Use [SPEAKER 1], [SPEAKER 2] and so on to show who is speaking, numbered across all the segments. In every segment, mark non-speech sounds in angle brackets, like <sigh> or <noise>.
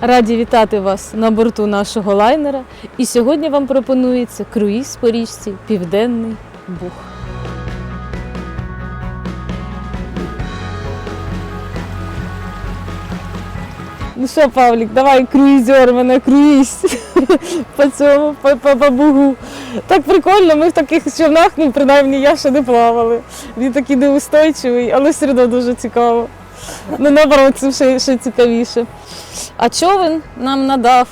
[SPEAKER 1] Раді вітати вас на борту нашого лайнера. І сьогодні вам пропонується круїз по річці Південний Буг. Ну що, Павлік, давай круїзер мене круїз <laughs> по цьому, по, по бугу. Так прикольно, ми в таких човнах, ну принаймні я ще не плавали. Він такий неустойчивий, але все одно дуже цікаво. Ну, наоборот, це ще, ще цікавіше. А човен нам надав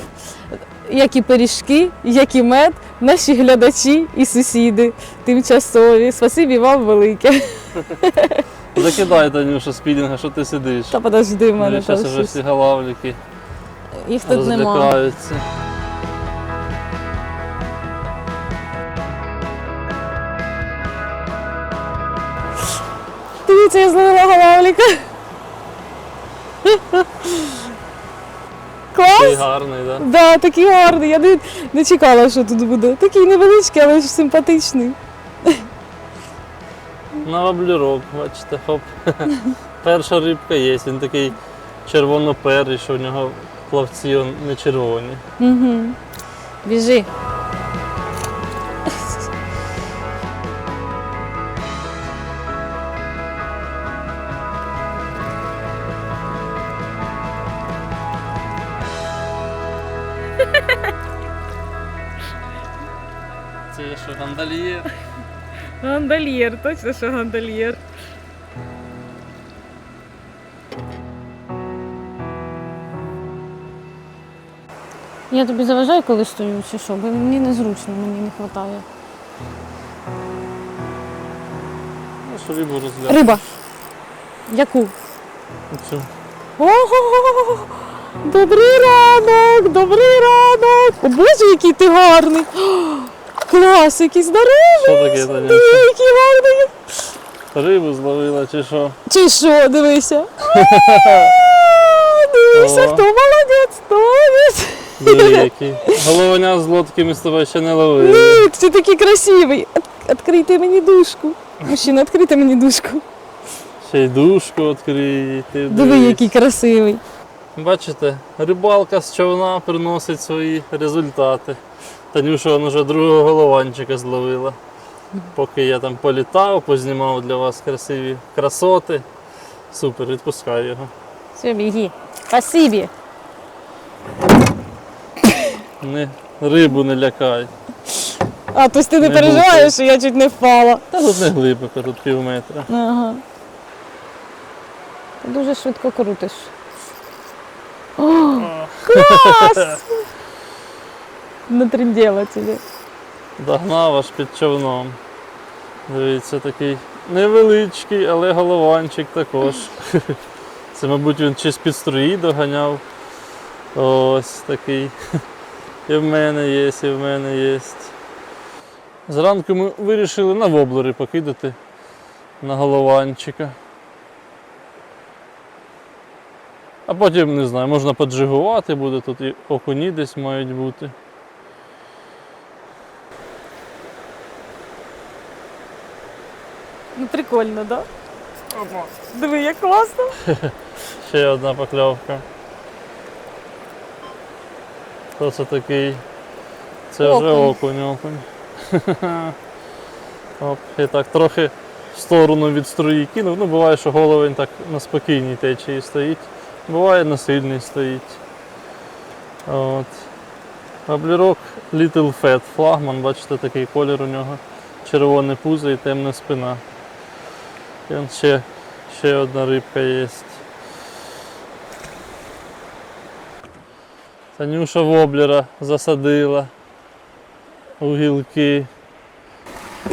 [SPEAKER 1] як і пиріжки, як і мед, наші глядачі і сусіди тимчасові. Спасибі вам велике. <laughs>
[SPEAKER 2] Закидай, Танюша, спінінга, що ти сидиш.
[SPEAKER 1] Та подожди, в мене
[SPEAKER 2] Зараз вже всі галавліки
[SPEAKER 1] Їх тут нема.
[SPEAKER 2] розлякаються.
[SPEAKER 1] Дивіться, я зловила галавліка. Клас!
[SPEAKER 2] Такий гарний, так? Да?
[SPEAKER 1] Да, такий гарний. Я не, не чекала, що тут буде. Такий невеличкий, але ж симпатичний.
[SPEAKER 2] На воблюрок, бачите, хоп. <laughs> Перша рибка є, він такий червоно-перий, що в нього плавці не червоні.
[SPEAKER 1] Угу. Біжи.
[SPEAKER 2] Гандальєр,
[SPEAKER 1] точно, що гандальєр. Я тобі заважаю, коли стою, чи що? Бо мені незручно, мені не вистачає.
[SPEAKER 2] Ну, що рибу розгляд.
[SPEAKER 1] Риба. Яку?
[SPEAKER 2] Цю.
[SPEAKER 1] Ого! Добрий ранок! Добрий ранок! О Боже, який ти гарний! Клас, який здоровий!
[SPEAKER 2] Танюша? Рибу зловила чи що?
[SPEAKER 1] Чи що, дивися? <laughs> Дивися, хто молодець, хто молодець.
[SPEAKER 2] Диви який. Головня з лодки ми з тобою ще не ловили.
[SPEAKER 1] Ник, ти такий красивий. Відкрийте мені дужку. Мужчина, відкрийте мені дужку.
[SPEAKER 2] Ще й дужку відкриє. Ти
[SPEAKER 1] Диви, який красивий.
[SPEAKER 2] Бачите, рибалка з човна приносить свої результати. Танюша вон уже другого голованчика зловила. Поки я там політав, познімав для вас красиві красоти. Супер, відпускаю його.
[SPEAKER 1] Все, біги. Спасибі.
[SPEAKER 2] Не, рибу не лякай.
[SPEAKER 1] А, тобто ти не,
[SPEAKER 2] Не
[SPEAKER 1] переживаєш, що я чуть не впала.
[SPEAKER 2] Та тут не глибоко, тут пів метра.
[SPEAKER 1] Ага. Ти дуже швидко крутиш. О, клас! Натрінділа тебе.
[SPEAKER 2] Догнав аж під човном. Дивіться, такий невеличкий, але голованчик також. Це, мабуть, він чи з-під струї доганяв. Ось такий. І в мене є, і в мене є. Зранку ми вирішили на воблери покидати на голованчика. А потім, не знаю, можна поджигувати буде, тут і окуні десь мають бути.
[SPEAKER 1] Ну прикольно, так? Да? Диви, як класно. <laughs>
[SPEAKER 2] Ще одна покльовка. Хто це такий? Це вже
[SPEAKER 1] Окунь.
[SPEAKER 2] окунь, окунь. <laughs> Оп, і так трохи в сторону від струї кинув. Ну, буває, що головень так на спокійній течії стоїть. Буває на сильній стоїть. От. Облірок Little Fat флагман, бачите, такий колір у нього. Червоне пузо і темна спина. І он ще, ще одна рибка є. Танюша воблера засадила у гілки.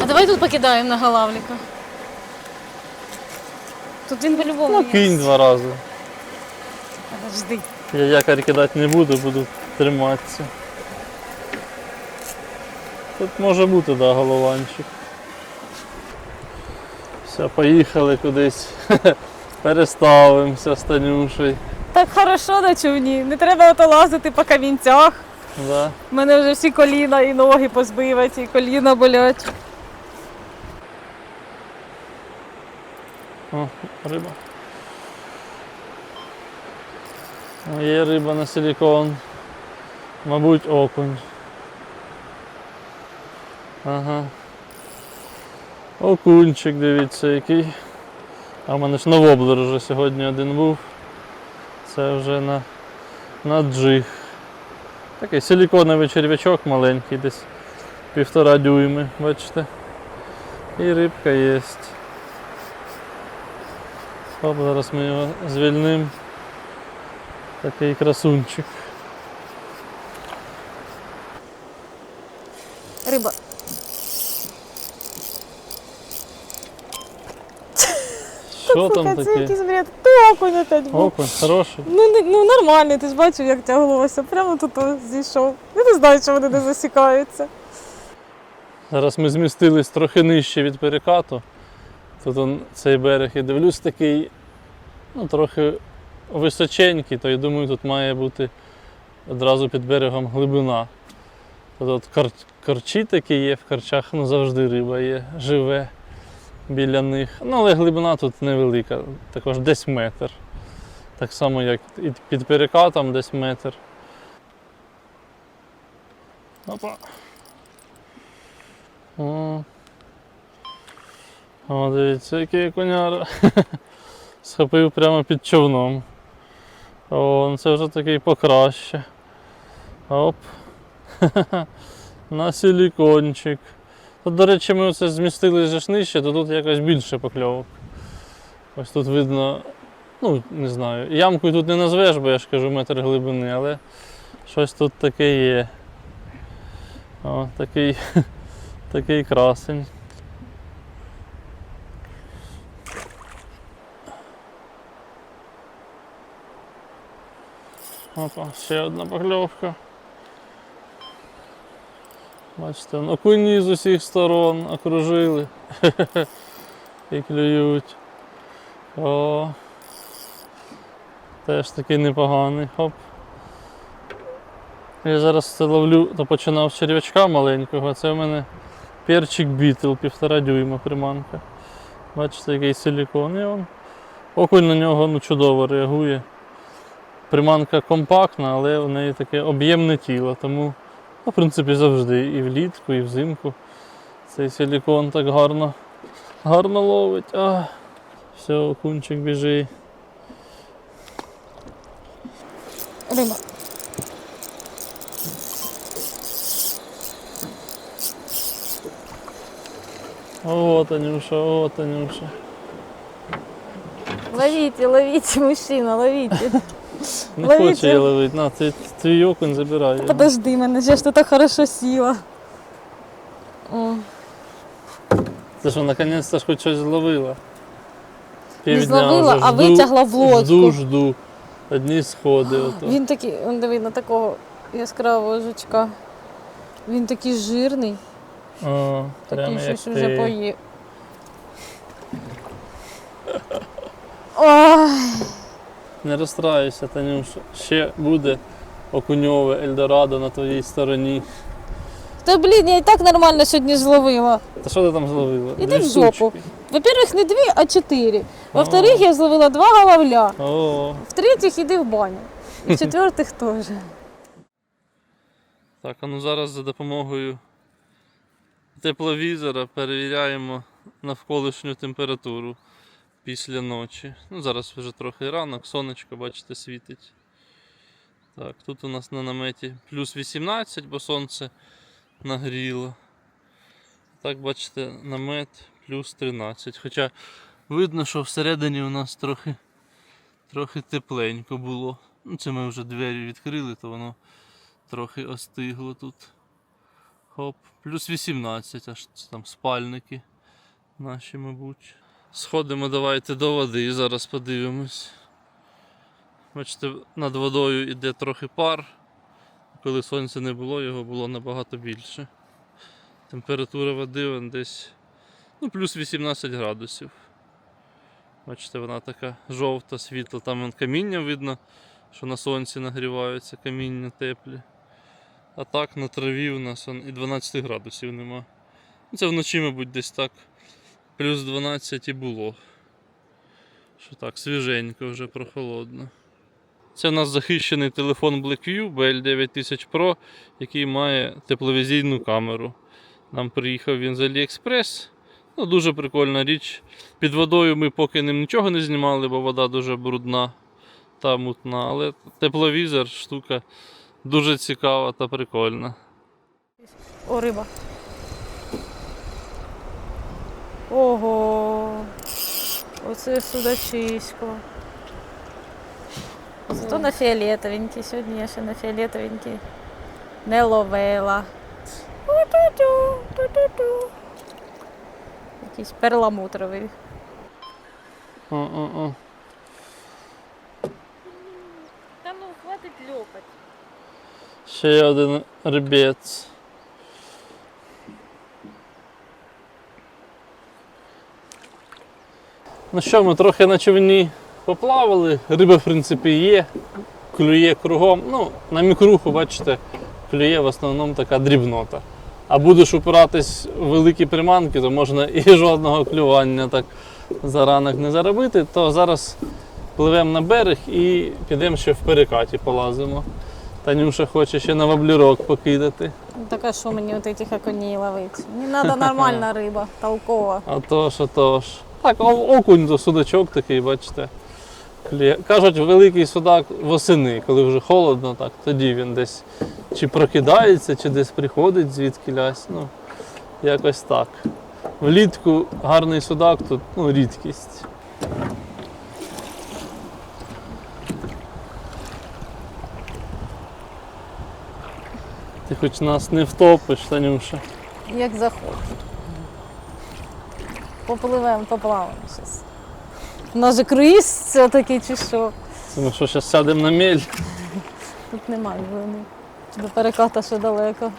[SPEAKER 1] А давай тут покидаємо на галавліка. Тут він по-любому.
[SPEAKER 2] Ну, кинь два рази.
[SPEAKER 1] Подожди.
[SPEAKER 2] Я якорь кидати не буду, буду триматися. Тут може бути, да, голованчик. Все, поїхали кудись. <laughs> Переставимося з Танюшею.
[SPEAKER 1] Так хорошо на човні. Не треба ото лазити по камінцях.
[SPEAKER 2] Да.
[SPEAKER 1] У мене вже всі коліна і ноги позбиваті, і коліна болять.
[SPEAKER 2] О, риба. Є риба на силікон. Мабуть, окунь. Ага. Окунчик, дивіться, який. А в мене ж на воблер вже сьогодні один був. Це вже на, на джиг. Такий силіконовий черв'ячок маленький, десь півтора дюйми, бачите. І рибка є. Оп, зараз ми його звільнимо. Такий красунчик.
[SPEAKER 3] Риба.
[SPEAKER 2] Що там
[SPEAKER 3] Сука, це
[SPEAKER 2] таке?
[SPEAKER 3] якийсь бред. Ти окунь опять був.
[SPEAKER 2] Окунь, хороший.
[SPEAKER 3] Ну, не- ну нормальний, ти ж бачив, як тяглося. Прямо тут о, зійшов. Я не знаю, що вони не засікаються.
[SPEAKER 2] Зараз ми змістились трохи нижче від перекату. Тут он, цей берег і дивлюсь такий, ну, трохи височенький, то я думаю, тут має бути одразу під берегом глибина. Тут от кор, корчі такі є, в корчах ну, завжди риба є, живе біля них. Ну, але глибина тут невелика, також десь метр. Так само, як і під перекатом десь метр. Опа. О. О, дивіться, який коняра. <laughs> Схопив прямо під човном. О, ну це вже такий покраще. Оп. <laughs> На силікончик. Тут, до речі, ми оце змістили нижче, то тут якось більше покльовок. Ось тут видно, ну, не знаю, ямкою тут не назвеш, бо я ж кажу метр глибини, але щось тут таке є. О, такий <laughs> Такий красень. Опа, ще одна покльовка. Бачите, окуні з усіх сторон окружили <laughs> і клюють. О, теж такий непоганий. Хоп. Я зараз це ловлю, то починав з черв'ячка маленького, це в мене перчик бітл, півтора дюйма приманка. Бачите, який силікон. І он. Окунь на нього ну, чудово реагує. Приманка компактна, але у неї таке об'ємне тіло, тому ну, в принципі завжди і влітку, і взимку цей силікон так гарно, гарно ловить. А, все, окунчик біжить.
[SPEAKER 3] Риба.
[SPEAKER 2] О, Танюша, о, Танюша.
[SPEAKER 3] Ловіть, ловіть, мужчина, ловіть.
[SPEAKER 2] Не
[SPEAKER 3] Ловіть
[SPEAKER 2] хоче я
[SPEAKER 3] його.
[SPEAKER 2] ловити. На, ти твій окунь забирай.
[SPEAKER 3] Подожди мене, я ж тут так хорошо сіла. О.
[SPEAKER 2] Це що, наконець-то ж хоч щось зловила.
[SPEAKER 3] Не зловила,
[SPEAKER 2] вже
[SPEAKER 3] а
[SPEAKER 2] жду,
[SPEAKER 3] витягла в лодку.
[SPEAKER 2] Жду, жду. Одні сходи. Ото.
[SPEAKER 3] Він такий, он диви на такого яскравого жучка. Він такий жирний,
[SPEAKER 2] О,
[SPEAKER 3] такий
[SPEAKER 2] прямо як
[SPEAKER 3] щось вже
[SPEAKER 2] ти.
[SPEAKER 3] поїв. <laughs> Ой,
[SPEAKER 2] Не розстраюйся, Танюша. Ще буде окуньове Ельдорадо на твоїй стороні.
[SPEAKER 3] та блін, я і так нормально сьогодні зловила.
[SPEAKER 2] Та що ти там зловила?
[SPEAKER 3] Іди
[SPEAKER 2] Дві
[SPEAKER 3] в жопу.
[SPEAKER 2] штучки.
[SPEAKER 3] Во-первых, не дві, а чотири. Во-вторых, я зловила два головля.
[SPEAKER 2] О,
[SPEAKER 3] В-третіх, іди в баню. І в-четвертих <laughs> теж.
[SPEAKER 2] так, а ну зараз за допомогою тепловізора перевіряємо навколишню температуру після ночі. Ну, зараз вже трохи ранок, сонечко, бачите, світить. Так, тут у нас на наметі плюс 18, бо сонце нагріло. Так, бачите, намет плюс 13. Хоча видно, що всередині у нас трохи, трохи тепленько було. Ну, це ми вже двері відкрили, то воно трохи остигло тут. Хоп, плюс 18, аж там спальники наші, мабуть. Сходимо давайте до води, зараз подивимось. Бачите, над водою йде трохи пар. Коли сонця не було, його було набагато більше. Температура води вон десь ну, плюс 18 градусів. Бачите, вона така жовта, світла. Там вон каміння видно, що на сонці нагріваються, каміння теплі. А так на траві у нас он і 12 градусів нема. Це вночі, мабуть, десь так. Плюс 12 і було. Що так, свіженько вже прохолодно. Це у нас захищений телефон Blackview BL9000 Pro, який має тепловізійну камеру. Нам приїхав він з AliExpress. Ну, дуже прикольна річ. Під водою ми поки ним нічого не знімали, бо вода дуже брудна та мутна. Але тепловізор штука дуже цікава та прикольна.
[SPEAKER 1] О, риба. Ого. Оце судачисько. Зато на фіолетовенький. Сьогодні я ще на фіолетовенький не ловила. Ту-ту-ту, ту-ту-ту. Якийсь перламутровий.
[SPEAKER 2] О-о-о.
[SPEAKER 1] Та ну хватить льопать.
[SPEAKER 2] Ще один рибець. Ну що, ми трохи на човні поплавали. Риба, в принципі, є. Клює кругом. Ну, на мікруху, бачите, клює в основному така дрібнота. А будеш упиратись в великі приманки, то можна і <laughs> жодного клювання так за ранок не заробити. То зараз пливемо на берег і підемо ще в перекаті полазимо. Танюша хоче ще на воблерок покидати.
[SPEAKER 1] Так а що мені от цих окуней ловити? Мені треба нормальна <laughs> риба, толкова.
[SPEAKER 2] А то ж, а то ж. Так, окунь судачок такий, бачите. Кажуть, великий судак восени, коли вже холодно, так, тоді він десь чи прокидається, чи десь приходить звідки лясь. Ну, якось так. Влітку гарний судак тут ну, рідкість. Ти хоч нас не втопиш, Танюша.
[SPEAKER 1] Як захочеш. Попливемо, поплаваємо зараз. У нас же круїз все-таки чи що?
[SPEAKER 2] Це що, зараз сядемо на мель?
[SPEAKER 1] Тут немає глини. До переката ще далеко.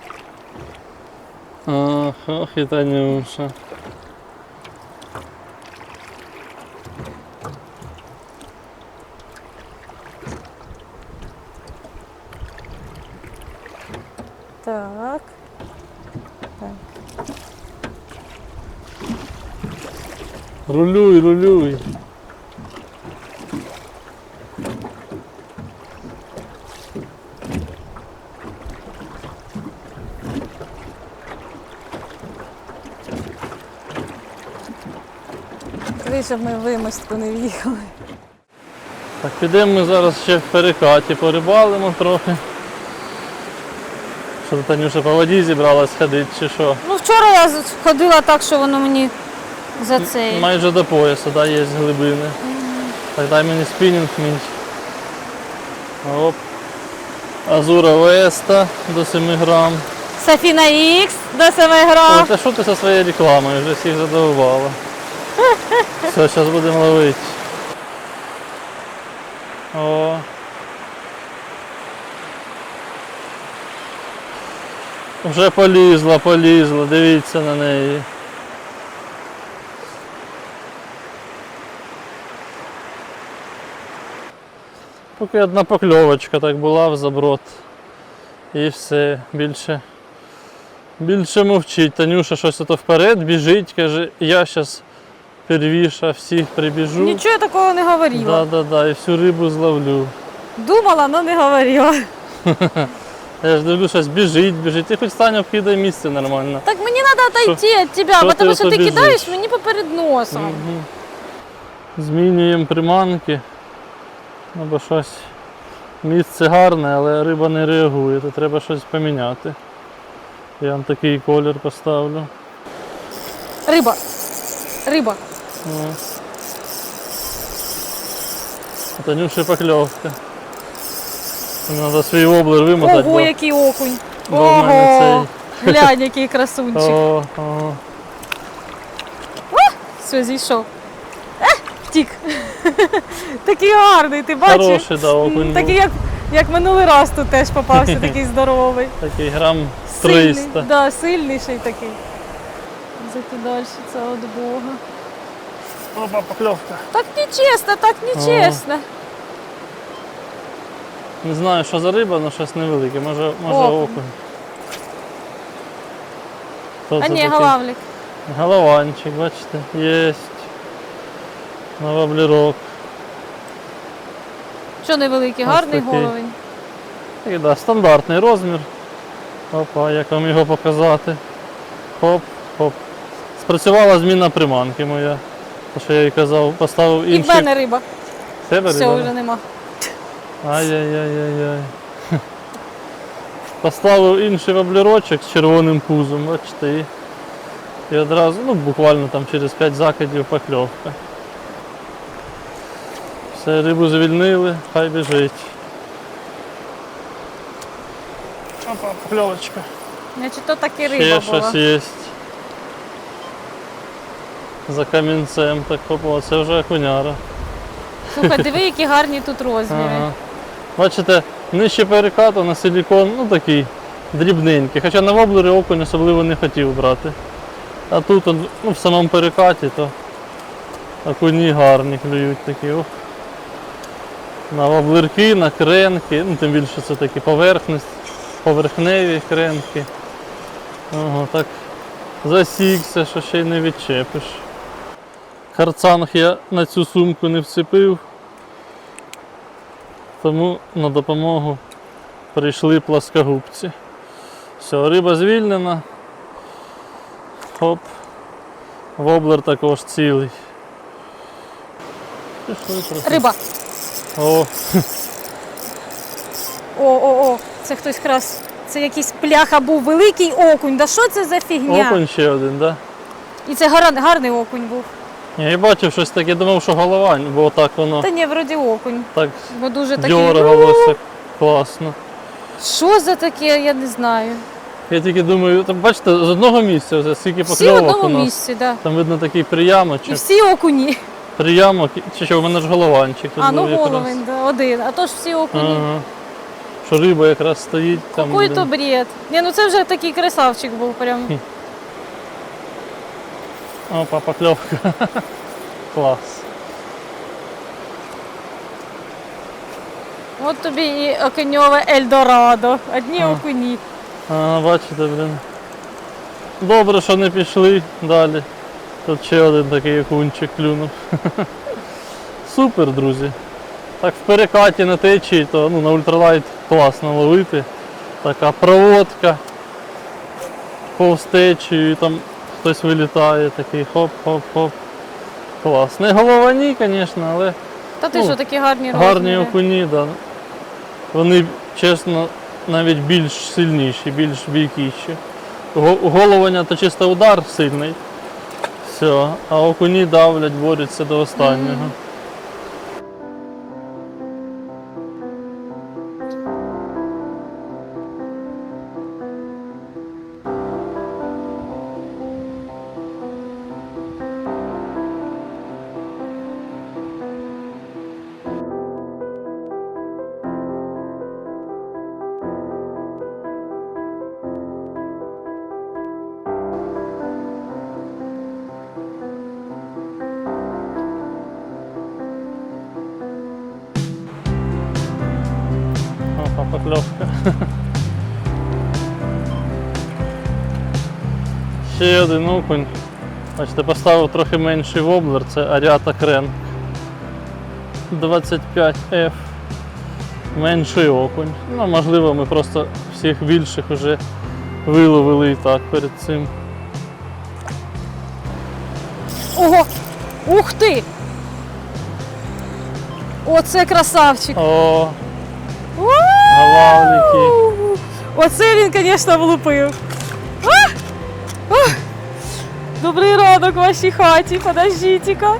[SPEAKER 2] Ах, ох і Танюша.
[SPEAKER 1] Так.
[SPEAKER 2] Рулюй, рулюй.
[SPEAKER 1] Щоб ми в вимостку не в'їхали.
[SPEAKER 2] Так, підемо ми зараз ще в перекаті, порибалимо трохи. Що Танюша по воді зібралась ходити чи що?
[SPEAKER 4] Ну вчора я ходила так, що воно мені за це.
[SPEAKER 2] Майже до пояса, да, є глибини. Так дай мені спінінг мінь. Оп. Азура Веста до 7 грам.
[SPEAKER 4] Софіна Ікс до 7
[SPEAKER 2] Ой,
[SPEAKER 4] грам.
[SPEAKER 2] та що ти зі своєю рекламою? Вже всіх задовбала. <laughs> Все, зараз будемо ловити. О. Вже полізла, полізла, дивіться на неї. Поки одна покльовочка так була в заброд. І все, більше. Більше мовчить. Танюша щось ото вперед біжить, каже, я зараз первіша, всіх прибіжу.
[SPEAKER 1] Нічого я такого не говорила.
[SPEAKER 2] Да, да, да, і всю рибу зловлю.
[SPEAKER 1] Думала, але не говорила. <laughs>
[SPEAKER 2] Я ж дивлюся, щось біжить, біжить. Ти хоч стань обкидай місце нормально.
[SPEAKER 4] Так мені треба отойти від тебе, тому що ти
[SPEAKER 2] біжиш?
[SPEAKER 4] кидаєш мені поперед носом.
[SPEAKER 2] Мгм. Змінюємо приманки. Ну, бо щось місце гарне, але риба не реагує, то треба щось поміняти. Я вам такий колір поставлю.
[SPEAKER 4] Риба. Риба.
[SPEAKER 2] Ну. А Танюші покльовка. Треба свій воблер вимотати.
[SPEAKER 1] Ого, який окунь.
[SPEAKER 2] бо в мене
[SPEAKER 1] Ого. Глянь, <laughs> який красунчик.
[SPEAKER 2] О, о.
[SPEAKER 1] Все, зійшов. Ех, втік. <laughs> такий гарний, ти бачиш?
[SPEAKER 2] Хороший, да, окунь. був.
[SPEAKER 1] Такий, як, як минулий раз тут теж попався, <laughs> такий здоровий.
[SPEAKER 2] Такий грам
[SPEAKER 1] Сильний,
[SPEAKER 2] 300.
[SPEAKER 1] да, сильніший такий. Закидальщиця від Бога.
[SPEAKER 2] Опа, покльовка.
[SPEAKER 4] Так нечесно, так нечесно.
[SPEAKER 2] Не знаю, що за риба, але щось невелике. Може, може
[SPEAKER 1] Окунь.
[SPEAKER 2] окунь. Хто
[SPEAKER 1] А ні,
[SPEAKER 2] такий? Голованчик, бачите, єсть. На воблерок.
[SPEAKER 1] Що невеликий,
[SPEAKER 2] Ось
[SPEAKER 1] гарний
[SPEAKER 2] такий.
[SPEAKER 1] головень.
[SPEAKER 2] І да, стандартний розмір. Опа, як вам його показати. Хоп, хоп. Спрацювала зміна приманки моя. То, що я їй казав, поставив
[SPEAKER 1] І в
[SPEAKER 2] інший.
[SPEAKER 1] мене риба.
[SPEAKER 2] Тебе
[SPEAKER 1] Все,
[SPEAKER 2] риба?
[SPEAKER 1] вже нема.
[SPEAKER 2] Ай-яй-яй-яй-яй. Поставив інший воблерочок з червоним пузом, бачите, і одразу, ну буквально там через 5 закидів покльовка. Все, рибу звільнили, хай біжить. Опа, покльовочка.
[SPEAKER 1] Значить, то таки
[SPEAKER 2] Ще
[SPEAKER 1] риба
[SPEAKER 2] щось є. За камінцем так опа, це вже окуняра.
[SPEAKER 1] Слухай, диви, які гарні тут розміри.
[SPEAKER 2] Ага. Бачите, нижче перекату на силікон, ну такий дрібненький. Хоча на воблери окунь особливо не хотів брати. А тут ну, в самому перекаті то окуні гарні клюють такі. Ох. На воблерки, на кренки, ну тим більше це такі поверхність, поверхневі кренки. Ага, так засікся, що ще й не відчепиш. Карцанг я на цю сумку не вцепив. Тому на допомогу прийшли пласкогубці. Все, риба звільнена. Хоп. Воблер також цілий.
[SPEAKER 1] Риба.
[SPEAKER 2] О,
[SPEAKER 1] О, о, о, це хтось якраз. Це якийсь пляха був великий окунь. Да що це за фігня?
[SPEAKER 2] окунь ще один, да?
[SPEAKER 1] І це гар- гарний окунь був.
[SPEAKER 2] Я і бачив щось таке, думав, що голова, бо так воно
[SPEAKER 1] Та ні, вроді окунь.
[SPEAKER 2] так
[SPEAKER 1] Бо дуже такий.
[SPEAKER 2] дергалося класно.
[SPEAKER 1] Що за таке, я не знаю.
[SPEAKER 2] Я тільки думаю, там бачите, з одного місця ось скільки
[SPEAKER 1] Всі в
[SPEAKER 2] покльовок у
[SPEAKER 1] одному
[SPEAKER 2] нас.
[SPEAKER 1] місці, да.
[SPEAKER 2] Там видно такий приямочок.
[SPEAKER 1] І всі окуні.
[SPEAKER 2] Приямок, чи що, у мене ж голованчик. тут
[SPEAKER 1] А, ну
[SPEAKER 2] був якраз.
[SPEAKER 1] головень, да, один. А то ж всі окуні.
[SPEAKER 2] Ага. Що риба якраз стоїть там.
[SPEAKER 1] Какой то
[SPEAKER 2] блін.
[SPEAKER 1] бред. Ні, ну це вже такий красавчик був прям.
[SPEAKER 2] Опа, покльовка. Клас.
[SPEAKER 1] От тобі і окуньове Ельдорадо. Одні
[SPEAKER 2] А.
[SPEAKER 1] окуні.
[SPEAKER 2] А, бачите, блін. Добре, що не пішли далі. Тут ще один такий окунчик клюнув. <laughs> Супер, друзі. Так в перекаті на течії, то ну, на ультралайт класно ловити. Така проводка. Повз течію, і там хтось вилітає, такий хоп-хоп-хоп. Клас. Не головані, звісно, але
[SPEAKER 1] Та ти
[SPEAKER 2] Ну,
[SPEAKER 1] що, такі гарні
[SPEAKER 2] гарні
[SPEAKER 1] розміри.
[SPEAKER 2] окуні, да. Вони, чесно, навіть більш сильніші, більш бійкіші. Го- Головання то чисто удар сильний. Все, а окуні давлять, борються до останнього. Ще один окунь. Бачите, поставив трохи менший воблер, це Аріата Крен. 25F. Менший окунь. Ну, можливо, ми просто всіх більших вже виловили і так перед цим.
[SPEAKER 1] Ого! Ух ти! Оце красавчик!
[SPEAKER 2] О! Галавліки.
[SPEAKER 1] Оце він, звісно, влупив. Добрий ранок вашій хаті, подождіть-ка.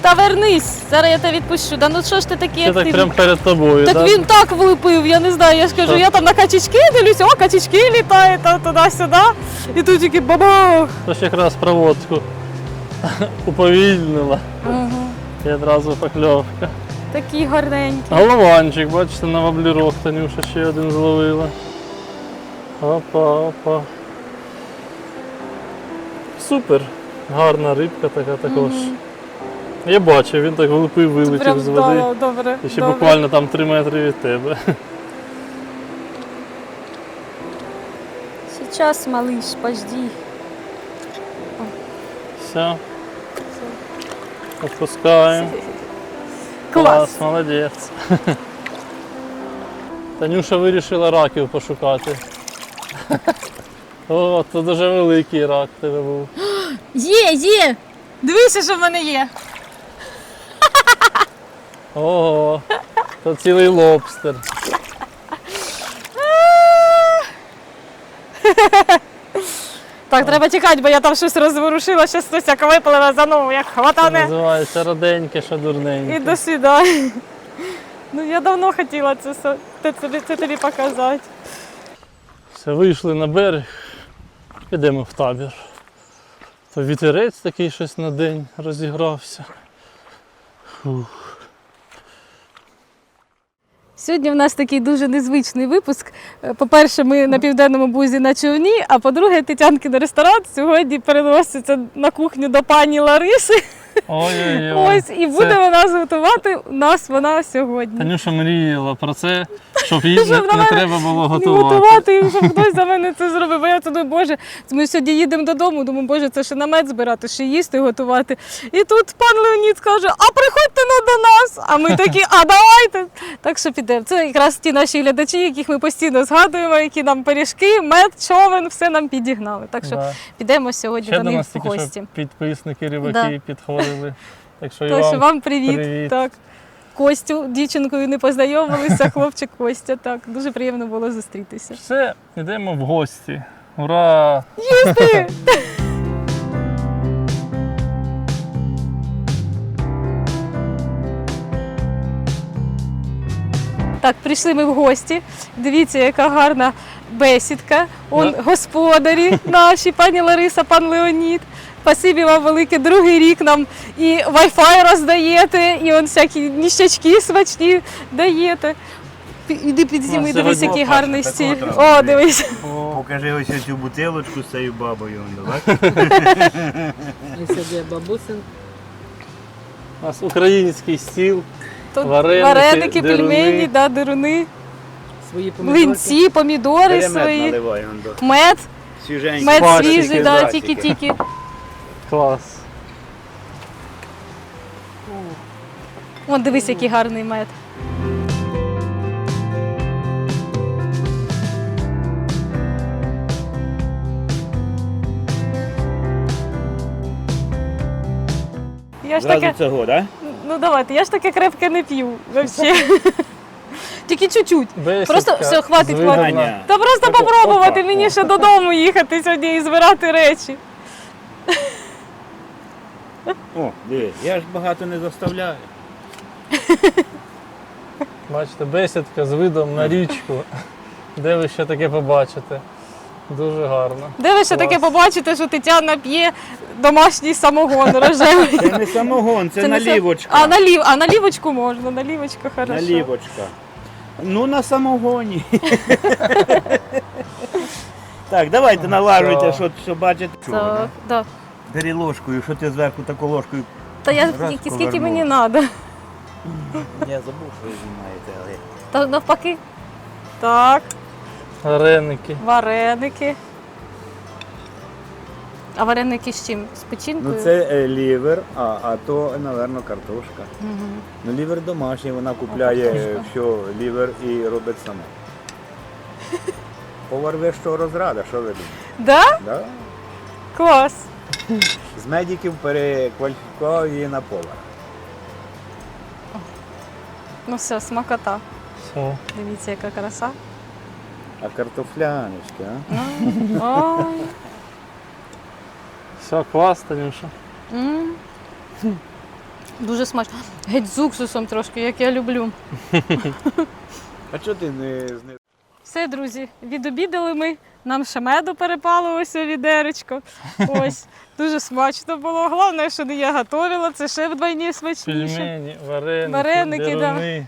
[SPEAKER 1] Та вернись, зараз я тебе відпущу. Да ну що ж ти такий
[SPEAKER 2] Це так
[SPEAKER 1] активний?
[SPEAKER 2] прямо перед тобою,
[SPEAKER 1] Так
[SPEAKER 2] да?
[SPEAKER 1] він так влупив, я не знаю, я ж кажу, я там на качечки дивлюся, о, качечки літають там туди-сюди. І тут тільки бабах.
[SPEAKER 2] Тож якраз проводку <laughs> уповільнила. І одразу покльовка.
[SPEAKER 1] Такий гарненький.
[SPEAKER 2] Голованчик, бачите, на воблірок Танюша ще один зловила. Опа, опа. Супер. Гарна рибка така також. Я бачив, він так глупив, вилетів з води.
[SPEAKER 1] добре.
[SPEAKER 2] І ще
[SPEAKER 1] добре.
[SPEAKER 2] буквально там 3 метри від тебе.
[SPEAKER 1] Сейчас, малыш, подожди.
[SPEAKER 2] Все. Відпускаємо.
[SPEAKER 1] Клас.
[SPEAKER 2] молодець. <laughs> Танюша вирішила раків пошукати. <laughs> О, це дуже великий рак тебе був. <gasps>
[SPEAKER 1] Є, є! Дивися, що в мене є.
[SPEAKER 2] Ого, то цілий лобстер. <laughs>
[SPEAKER 1] Так, треба тікати, бо я там щось розворушила, щось хтось як випалила за ногу, як
[SPEAKER 2] Це
[SPEAKER 1] хватане.
[SPEAKER 2] називається роденьке, що
[SPEAKER 1] І
[SPEAKER 2] дурненьке.
[SPEAKER 1] до свидання. <laughs> Ну я давно хотіла це, со- це, тобі- це тобі показати.
[SPEAKER 2] Все, вийшли на берег, підемо в табір. То вітерець такий щось на день розігрався. Фух.
[SPEAKER 1] Сьогодні в нас такий дуже незвичний випуск. Е, По-перше, ми на південному бузі на човні, а по-друге, Тетянкин ресторан сьогодні переноситься на кухню до пані Лариси.
[SPEAKER 2] Ой-ой-ой.
[SPEAKER 1] Ось і буде
[SPEAKER 2] Це-
[SPEAKER 1] вона готувати нас вона сьогодні.
[SPEAKER 2] Танюша мріяла про це, щоб їй не,
[SPEAKER 1] Щоб на
[SPEAKER 2] не
[SPEAKER 1] мене
[SPEAKER 2] треба було
[SPEAKER 1] Не
[SPEAKER 2] готувати.
[SPEAKER 1] готувати, і щоб хтось за мене це зробив. Бо я це думаю, боже, ми сьогодні їдемо додому. Думаю, боже, це ще намет збирати, ще їсти готувати. І тут пан Леонід каже: а приходьте ну, до нас. А ми такі, а давайте. Так що підемо. Це якраз ті наші глядачі, яких ми постійно згадуємо, які нам пиріжки, мед, човен, все нам підігнали. Так що
[SPEAKER 2] Да.
[SPEAKER 1] підемо сьогодні
[SPEAKER 2] Ще
[SPEAKER 1] до
[SPEAKER 2] до
[SPEAKER 1] них
[SPEAKER 2] нас
[SPEAKER 1] в
[SPEAKER 2] тільки
[SPEAKER 1] гості.
[SPEAKER 2] підписники, рибаки
[SPEAKER 1] Да.
[SPEAKER 2] підходили. Так що і
[SPEAKER 1] Так
[SPEAKER 2] вам
[SPEAKER 1] вам привіт.
[SPEAKER 2] привіт.
[SPEAKER 1] Так. Костю, дівчинкою не познайомилися, <laughs> хлопчик Костя. Так, дуже приємно було зустрітися.
[SPEAKER 2] все, йдемо в гості. Ура!
[SPEAKER 1] Їсти! <laughs> Так, прийшли ми в гості. Дивіться, яка гарна бесідка. Он
[SPEAKER 2] Да.
[SPEAKER 1] господарі наші, пані Лариса, пан Леонід. Спасибі вам велике. Другий рік нам і Wi-Fi роздаєте, і он всякі ніщачки смачні даєте. Іди підзніми,
[SPEAKER 2] Ну,
[SPEAKER 1] дивись, який гарний стіль. О, дивись.
[SPEAKER 5] Покажи ось цю бутилочку з цією бабою. он. <laughs>
[SPEAKER 6] Ось де бабусин.
[SPEAKER 2] у нас український стіл.
[SPEAKER 1] Тут
[SPEAKER 2] Вареники,
[SPEAKER 1] вареники,
[SPEAKER 2] дируни.
[SPEAKER 1] пельмені, да, дируни,
[SPEAKER 6] Свої помідорки.
[SPEAKER 1] млинці, помідори
[SPEAKER 5] Бери мед
[SPEAKER 1] свої,
[SPEAKER 5] наливай, он, до.
[SPEAKER 1] мед,
[SPEAKER 5] Свіженький.
[SPEAKER 1] мед
[SPEAKER 2] Пасіки,
[SPEAKER 1] свіжий, да, тільки-тільки.
[SPEAKER 2] Клас.
[SPEAKER 1] Вон дивись, який гарний мед. Я ж
[SPEAKER 5] Зразу
[SPEAKER 1] таке,
[SPEAKER 5] цього, так?
[SPEAKER 1] ну давайте, я ж таке крепке не п'ю вообще. <laughs> Тільки чуть-чуть.
[SPEAKER 2] Бесідка
[SPEAKER 1] Просто все, хватить, хватить. Та просто попробувати
[SPEAKER 5] опа,
[SPEAKER 1] мені ще додому їхати сьогодні і збирати речі.
[SPEAKER 5] О, диви, я ж багато не заставляю. <laughs>
[SPEAKER 2] Бачите, бесідка з видом на річку. Де ви ще таке побачите? Дуже гарно.
[SPEAKER 1] Де ви ще
[SPEAKER 2] Клас.
[SPEAKER 1] таке побачите, що Тетяна п'є домашній самогон рожевий?
[SPEAKER 5] Це не самогон, це,
[SPEAKER 1] Це не сам-
[SPEAKER 5] налівочка.
[SPEAKER 1] А, налів, а налівочку можна, налівочка хорошо.
[SPEAKER 5] Налівочка. Ну, на самогоні. <laughs> так, давайте налажуйте, що, що бачите.
[SPEAKER 1] Так, да.
[SPEAKER 5] Бери ложкою, що ти зверху таку ложкою.
[SPEAKER 1] Та я
[SPEAKER 5] Раз
[SPEAKER 1] скільки, скільки
[SPEAKER 5] повернув.
[SPEAKER 1] мені треба.
[SPEAKER 5] Я забув, що ви знімаєте, але.
[SPEAKER 1] Та навпаки. Так,
[SPEAKER 2] Вареники.
[SPEAKER 1] вареники. А вареники з чим? З печінкою?
[SPEAKER 5] Ну це е, лівер, а, а то, напевно, картошка.
[SPEAKER 1] Мгм.
[SPEAKER 5] Ну, лівер домашній, вона купляє е, все, лівер і робить сама. Повар вищого розрада, що ви думаєте?
[SPEAKER 1] Да?
[SPEAKER 5] Да?
[SPEAKER 1] Клас.
[SPEAKER 5] З медиків перекваліфікував її на повара.
[SPEAKER 1] Ну все, смакота.
[SPEAKER 2] Все.
[SPEAKER 1] Дивіться, яка краса.
[SPEAKER 5] А картофляночки, а?
[SPEAKER 1] Ой.
[SPEAKER 2] Все, клас, Танюша.
[SPEAKER 1] М. Дуже смачно. Геть з уксусом трошки, як я люблю.
[SPEAKER 5] А чого ти не з
[SPEAKER 1] Все, друзі, відобідали ми. Нам ще меду перепало ось у відеречко. Ось. Дуже смачно було. Головне, що не я готувала, це ще вдвойні смачніше.
[SPEAKER 2] Пельмені, вареники,
[SPEAKER 1] Вареники, да.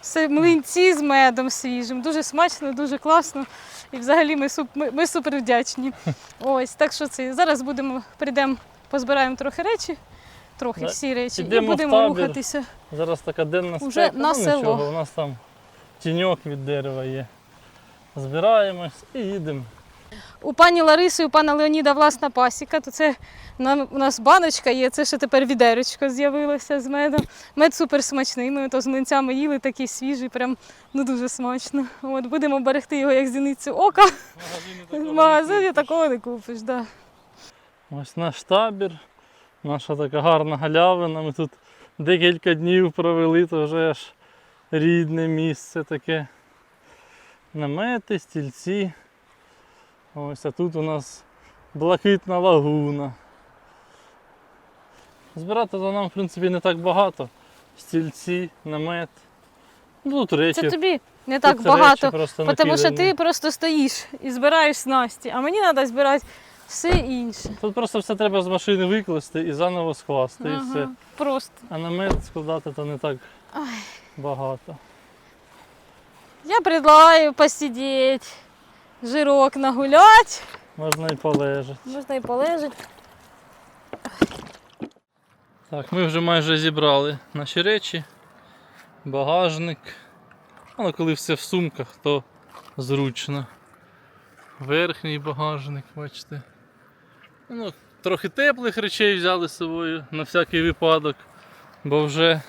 [SPEAKER 1] Все млинці з медом свіжим. Дуже смачно, дуже класно. І взагалі ми, суп, ми, ми супер вдячні. Ось, так що це зараз будемо, прийдемо, позбираємо трохи речі, трохи
[SPEAKER 2] Да,
[SPEAKER 1] всі речі, і
[SPEAKER 2] підемо в
[SPEAKER 1] будемо
[SPEAKER 2] табір.
[SPEAKER 1] рухатися.
[SPEAKER 2] Зараз така денна
[SPEAKER 1] Уже на
[SPEAKER 2] ну,
[SPEAKER 1] село.
[SPEAKER 2] Нічого, у нас там тіньок від дерева є. Збираємось і їдемо.
[SPEAKER 1] У пані Лариси, і у пана Леоніда власна пасіка, то це нам, у нас баночка є, це ще тепер відеречко з'явилося з медом. Мед супер смачний. Ми то з млинцями їли, такий свіжий, прям ну дуже смачно. От будемо берегти його як зіницю ока. В магазині такого не купиш. Да.
[SPEAKER 2] Ось наш табір, наша така гарна галявина. Ми тут декілька днів провели, то вже аж рідне місце таке. Намети, стільці. Ось, а тут у нас блакитна лагуна. Збирати то нам, в принципі, не так багато. Стільці, намет. Ну, тут речі.
[SPEAKER 1] Це тобі не так
[SPEAKER 2] речі
[SPEAKER 1] багато, тому що ти просто стоїш і збираєш снасті, а мені треба збирати все інше.
[SPEAKER 2] Тут просто все треба з машини викласти і заново скласти. І все.
[SPEAKER 1] Просто.
[SPEAKER 2] А намет складати то не так багато.
[SPEAKER 1] Я предлагаю посидіти, жирок нагуляти,
[SPEAKER 2] Можна і полежати.
[SPEAKER 1] можна і полежати.
[SPEAKER 2] Так, ми вже майже зібрали наші речі, багажник. Але коли все в сумках, то зручно. Верхній багажник, бачите. Ну, трохи теплих речей взяли з собою на всякий випадок, бо вже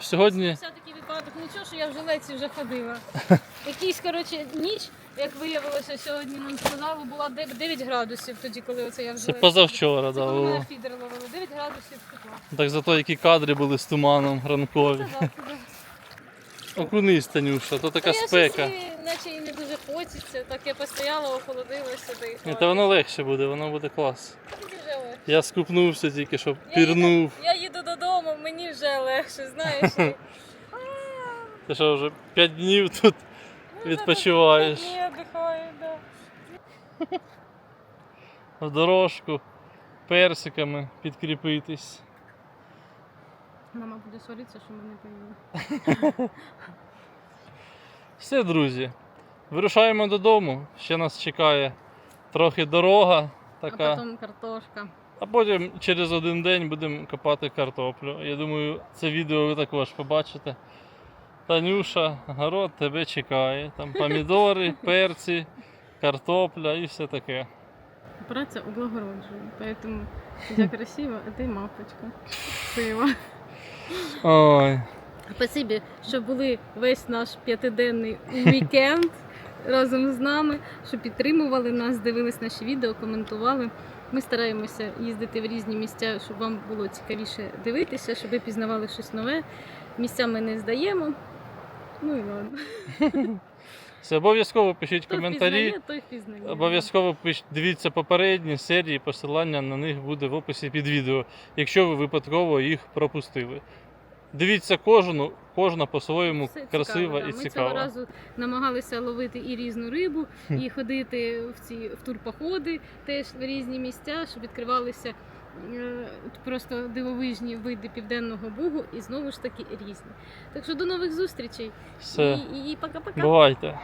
[SPEAKER 2] сьогодні
[SPEAKER 1] що я в жилеці вже ходила. <laughs> Якийсь, коротше, ніч, як виявилося, сьогодні нам сказали, була 9 градусів тоді, коли оце я в
[SPEAKER 2] це
[SPEAKER 1] жилеці.
[SPEAKER 2] позавчора
[SPEAKER 1] Це коли мене фідер ловили. 9 градусів тепла.
[SPEAKER 2] Так зато які кадри були з туманом ранкові.
[SPEAKER 1] Це завтра.
[SPEAKER 2] Окунись, Танюша, то така
[SPEAKER 1] Та я
[SPEAKER 2] спека.
[SPEAKER 1] щось і- наче і не дуже хочеться, так я постояла, охолодилася. Да і
[SPEAKER 2] Ні, та воно легше буде, воно буде клас.
[SPEAKER 1] Мені вже легше.
[SPEAKER 2] Я скупнувся тільки, щоб
[SPEAKER 1] Я їду-
[SPEAKER 2] пірнув.
[SPEAKER 1] Я їду додому, мені вже легше, знаєш. і- <laughs>
[SPEAKER 2] Ти що вже 5 днів тут відпочиваєш
[SPEAKER 1] Ні, дихаю, да.
[SPEAKER 2] в дорожку персиками підкріпитись.
[SPEAKER 1] Мама буде сваритися, що ми не поїли. <laughs>
[SPEAKER 2] Все, друзі, вирушаємо додому. Ще нас чекає трохи дорога
[SPEAKER 1] А
[SPEAKER 2] така.
[SPEAKER 1] потім картошка.
[SPEAKER 2] А потім через один день будемо копати картоплю. Я думаю, це відео ви також побачите. Танюша, город тебе чекає. Там помідори, <laughs> перці, картопля і все таке.
[SPEAKER 1] Праця облагороджує, поэтому <laughs> я красива, а ти мапочка. Сила.
[SPEAKER 2] Ой.
[SPEAKER 1] Спасибі, що були весь наш п'ятиденний вікенд разом з нами, що підтримували нас, дивились наші відео, коментували. Ми стараємося їздити в різні місця, щоб вам було цікавіше дивитися, щоб ви пізнавали щось нове. Місця ми не здаємо. Ну і ладно.
[SPEAKER 2] Все, обов'язково пишіть
[SPEAKER 1] Хто
[SPEAKER 2] коментарі.
[SPEAKER 1] впізнає, той впізнає.
[SPEAKER 2] Обов'язково пиш- дивіться попередні серії, посилання на них буде в описі під відео, якщо ви випадково їх пропустили. Дивіться кожну, кожна по-своєму красива
[SPEAKER 1] да.
[SPEAKER 2] і
[SPEAKER 1] Ми
[SPEAKER 2] цікава.
[SPEAKER 1] цього разу намагалися ловити і різну рибу, і ходити в ці в турпоходи теж в різні місця, щоб відкривалися просто дивовижні види південного бугу і знову ж таки різні. Так що до нових зустрічей
[SPEAKER 2] Все,
[SPEAKER 1] і, і, і пока-пока.
[SPEAKER 2] бувайте.